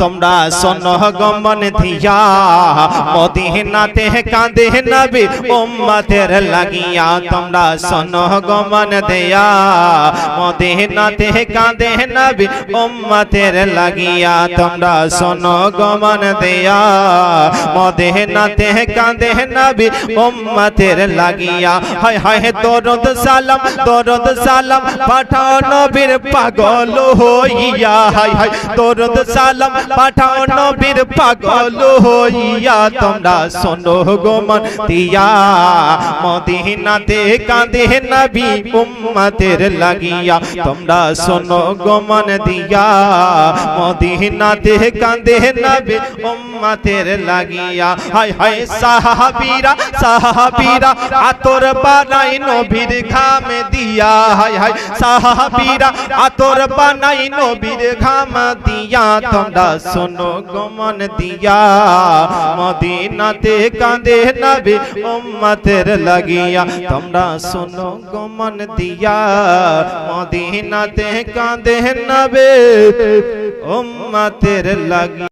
তোমরা শোনো গমন দিয়া মদিনাতে কাঁদে নবী উম্মতের লাগিয়া তোমরা শোনো গমন দেয়া মদিনাতে কাঁদে নবী উম্মতের লাগিয়া তোমরা শোনো গমন দেয়া মদিনাতে কাঁদে নবী উম্মতের লাগিয়া হায় হায় দরদ সালাম দরদ সালাম পাঠাও নবীর পাগল হইয়া হায় হায় দরদ সালাম পাঠাও নবীর পাগল হইয়া, তোমরা শোনো গোমন দিয়া। মদিনাতে কাঁদে নবী উম্মতের লাগিয়া, তোমরা শোনো গোমন দিয়া। মদিনাতে কাঁদে নবী উম্মতের লাগিয়া, হায় হায় সাহাবীরা সাহাবীরা, আতর বানাই নবীর ঘামে দিয়া। হায় হায় সাহাবীরা, আতর বানাই নবীর ঘাম দিয়া, তোমরা শোনো গমন দিয়া। মদিনাতে কাঁদে নবী উম্মতের লাগিয়া। তোমরা শোনো গমন দিয়া। মদিনাতে কাঁদে নবী উম্মতের লাগিয়া।